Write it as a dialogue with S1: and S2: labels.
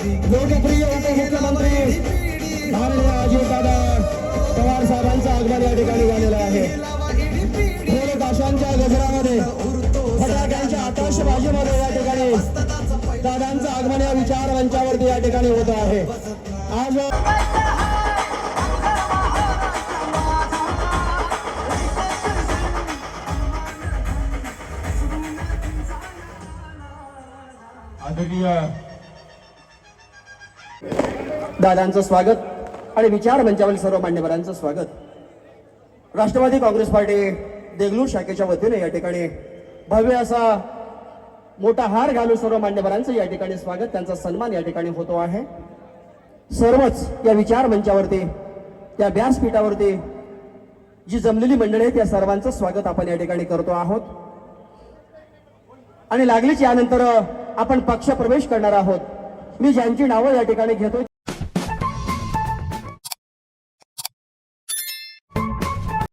S1: लोकप्रिय उपमुख्यमंत्री माननीय अजितदादा पवार साहेबांचा आगमन या ठिकाणी झालेला आहे. ताशांच्या गजरामध्ये फटाक्यांच्या आकाशबाजीमध्ये या ठिकाणी दादांचं आगमन या विचार मंचावरती या ठिकाणी होत आहे. आज आदरणीय दादांचं स्वागत आणि विचार मंचावरील सर्व मान्यवरांचं स्वागत. राष्ट्रवादी काँग्रेस पार्टी देगलूर शाखेच्या वतीने या ठिकाणी भव्य असा मोठा हार घालून सर्व मान्यवरांचं या ठिकाणी स्वागत त्यांचा सन्मान या ठिकाणी होतो आहे. सर्वच या विचार मंचावरती त्या व्यासपीठावरती जी जमलेली मंडळी आहेत त्या सर्वांचं स्वागत आपण या ठिकाणी करतो आहोत. आणि लागलीच यानंतर आपण पक्ष प्रवेश करणार आहोत. मी ज्यांची नावं या ठिकाणी घेतोय